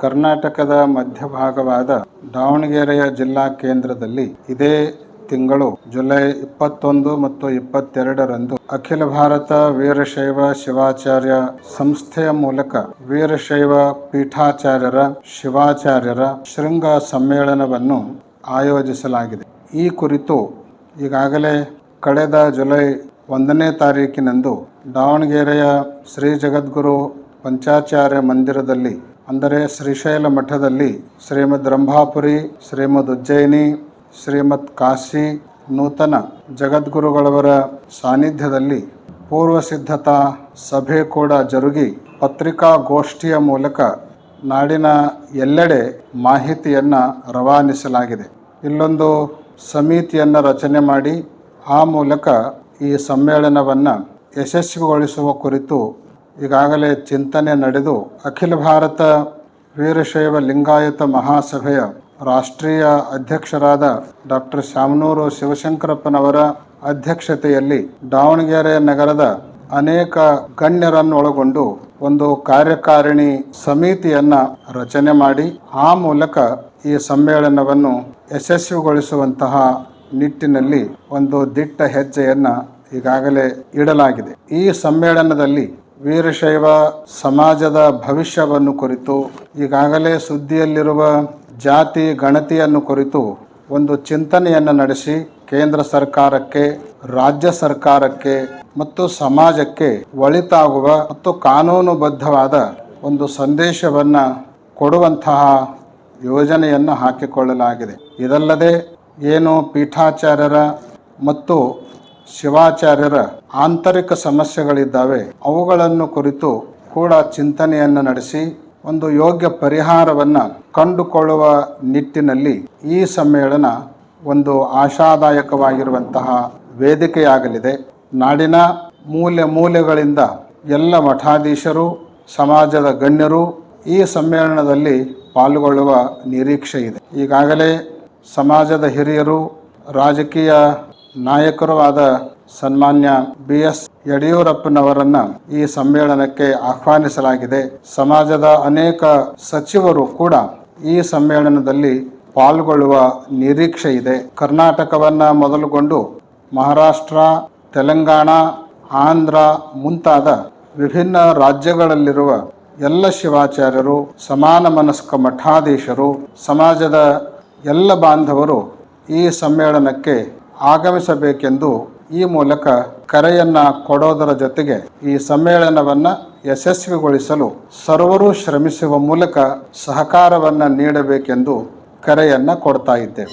ಕರ್ನಾಟಕದ ಮಧ್ಯಭಾಗವಾದ ದಾವಣಗೆರೆಯ ಜಿಲ್ಲಾ ಕೇಂದ್ರದಲ್ಲಿ ಇದೇ ತಿಂಗಳು ಜುಲೈ ಇಪ್ಪತ್ತೊಂದು ಮತ್ತು ಇಪ್ಪತ್ತೆರಡರಂದು ಅಖಿಲ ಭಾರತ ವೀರಶೈವ ಶಿವಾಚಾರ್ಯ ಸಂಸ್ಥೆಯ ಮೂಲಕ ವೀರಶೈವ ಪೀಠಾಚಾರ್ಯರ ಶಿವಾಚಾರ್ಯರ ಶೃಂಗ ಸಮ್ಮೇಳನವನ್ನು ಆಯೋಜಿಸಲಾಗಿದೆ. ಈ ಕುರಿತು ಈಗಾಗಲೇ ಕಳೆದ ಜುಲೈ ಒಂದನೇ ತಾರೀಕಿನಂದು ದಾವಣಗೆರೆಯ ಶ್ರೀ ಜಗದ್ಗುರು ಪಂಚಾಚಾರ್ಯ ಮಂದಿರದಲ್ಲಿ ಅಂದರೆ ಶ್ರೀಶೈಲ ಮಠದಲ್ಲಿ ಶ್ರೀಮದ್ ರಂಭಾಪುರಿ, ಶ್ರೀಮದ್ ಉಜ್ಜಯಿನಿ, ಶ್ರೀಮದ್ ಕಾಶಿ ನೂತನ ಜಗದ್ಗುರುಗಳವರ ಸಾನ್ನಿಧ್ಯದಲ್ಲಿ ಪೂರ್ವ ಸಿದ್ಧತಾ ಸಭೆ ಕೂಡ ಜರುಗಿ ಪತ್ರಿಕಾಗೋಷ್ಠಿಯ ಮೂಲಕ ನಾಡಿನ ಎಲ್ಲೆಡೆ ಮಾಹಿತಿಯನ್ನು ರವಾನಿಸಲಾಗಿದೆ. ಇಲ್ಲೊಂದು ಸಮಿತಿಯನ್ನು ರಚನೆ ಮಾಡಿ ಆ ಮೂಲಕ ಈ ಸಮ್ಮೇಳನವನ್ನು ಯಶಸ್ವಿಗೊಳಿಸುವ ಕುರಿತು ಈಗಾಗಲೇ ಚಿಂತನೆ ನಡೆದು ಅಖಿಲ ಭಾರತ ವೀರಶೈವ ಲಿಂಗಾಯತ ಮಹಾಸಭೆಯ ರಾಷ್ಟ್ರೀಯ ಅಧ್ಯಕ್ಷರಾದ ಡಾಕ್ಟರ್ ಶಾಮನೂರು ಶಿವಶಂಕರಪ್ಪನವರ ಅಧ್ಯಕ್ಷತೆಯಲ್ಲಿ ದಾವಣಗೆರೆ ನಗರದ ಅನೇಕ ಗಣ್ಯರನ್ನೊಳಗೊಂಡು ಒಂದು ಕಾರ್ಯಕಾರಿಣಿ ಸಮಿತಿಯನ್ನ ರಚನೆ ಮಾಡಿ, ಆ ಮೂಲಕ ಈ ಸಮ್ಮೇಳನವನ್ನು ಯಶಸ್ವಿಗೊಳಿಸುವಂತಹ ನಿಟ್ಟಿನಲ್ಲಿ ಒಂದು ದಿಟ್ಟ ಹೆಜ್ಜೆಯನ್ನು ಈಗಾಗಲೇ ಇಡಲಾಗಿದೆ. ಈ ಸಮ್ಮೇಳನದಲ್ಲಿ ವೀರಶೈವ ಸಮಾಜದ ಭವಿಷ್ಯವನ್ನು ಕುರಿತು, ಈಗಾಗಲೇ ಸುದ್ದಿಯಲ್ಲಿರುವ ಜಾತಿ ಗಣತಿಯನ್ನು ಕುರಿತು ಒಂದು ಚಿಂತನೆಯನ್ನು ನಡೆಸಿ ಕೇಂದ್ರ ಸರ್ಕಾರಕ್ಕೆ, ರಾಜ್ಯ ಸರ್ಕಾರಕ್ಕೆ ಮತ್ತು ಸಮಾಜಕ್ಕೆ ಒಳಿತಾಗುವ ಮತ್ತು ಕಾನೂನುಬದ್ಧವಾದ ಒಂದು ಸಂದೇಶವನ್ನು ಕೊಡುವಂತಹ ಯೋಜನೆಯನ್ನು ಹಾಕಿಕೊಳ್ಳಲಾಗಿದೆ. ಇದಲ್ಲದೆ ಏನು ಪೀಠಾಚಾರ್ಯರ ಮತ್ತು ಶಿವಾಚಾರ್ಯರ ಆಂತರಿಕ ಸಮಸ್ಯೆಗಳಿದ್ದಾವೆ. ಅವುಗಳನ್ನು ಕುರಿತು ಕೂಡ ಚಿಂತನೆಯನ್ನು ನಡೆಸಿ, ಒಂದು ಯೋಗ್ಯ ಪರಿಹಾರವನ್ನು ಕಂಡುಕೊಳ್ಳುವ ನಿಟ್ಟಿನಲ್ಲಿ ಈ ಸಮ್ಮೇಳನ ಒಂದು ಆಶಾದಾಯಕವಾಗಿರುವಂತಹ ವೇದಿಕೆಯಾಗಲಿದೆ. ನಾಡಿನ ಮೂಲೆ ಮೂಲೆಗಳಿಂದ ಎಲ್ಲ ಮಠಾಧೀಶರು, ಸಮಾಜದ ಗಣ್ಯರು ಈ ಸಮ್ಮೇಳನದಲ್ಲಿ ಪಾಲ್ಗೊಳ್ಳುವ ನಿರೀಕ್ಷೆ ಇದೆ ಈಗಾಗಲೇ ಸಮಾಜದ ಹಿರಿಯರು, ರಾಜಕೀಯ ನಾಯಕರು ಆದ ಸನ್ಮಾನ್ಯ ಬಿ ಎಸ್ ಯಡಿಯೂರಪ್ಪನವರನ್ನ ಈ ಸಮ್ಮೇಳನಕ್ಕೆ ಆಹ್ವಾನಿಸಲಾಗಿದೆ. ಸಮಾಜದ ಅನೇಕ ಸಚಿವರು ಕೂಡ ಈ ಸಮ್ಮೇಳನದಲ್ಲಿ ಪಾಲ್ಗೊಳ್ಳುವ ನಿರೀಕ್ಷೆ ಇದೆ. ಕರ್ನಾಟಕವನ್ನ ಮೊದಲುಗೊಂಡು ಮಹಾರಾಷ್ಟ್ರ, ತೆಲಂಗಾಣ, ಆಂಧ್ರ ಮುಂತಾದ ವಿಭಿನ್ನ ರಾಜ್ಯಗಳಲ್ಲಿರುವ ಎಲ್ಲ ಶಿವಾಚಾರ್ಯರು, ಸಮಾನ ಮನಸ್ಕ ಮಠಾಧೀಶರು, ಸಮಾಜದ ಎಲ್ಲ ಬಾಂಧವರು ಈ ಸಮ್ಮೇಳನಕ್ಕೆ ಆಗಮಿಸಬೇಕೆಂದು ಈ ಮೂಲಕ ಕರೆಯನ್ನ ಕೊಡೋದರ ಜೊತೆಗೆ ಈ ಸಮ್ಮೇಳನವನ್ನ ಯಶಸ್ವಿಗೊಳಿಸಲು ಸರ್ವರೂ ಶ್ರಮಿಸುವ ಮೂಲಕ ಸಹಕಾರವನ್ನ ನೀಡಬೇಕೆಂದು ಕರೆಯನ್ನ ಕೊಡ್ತಾ ಇದ್ದೇವೆ.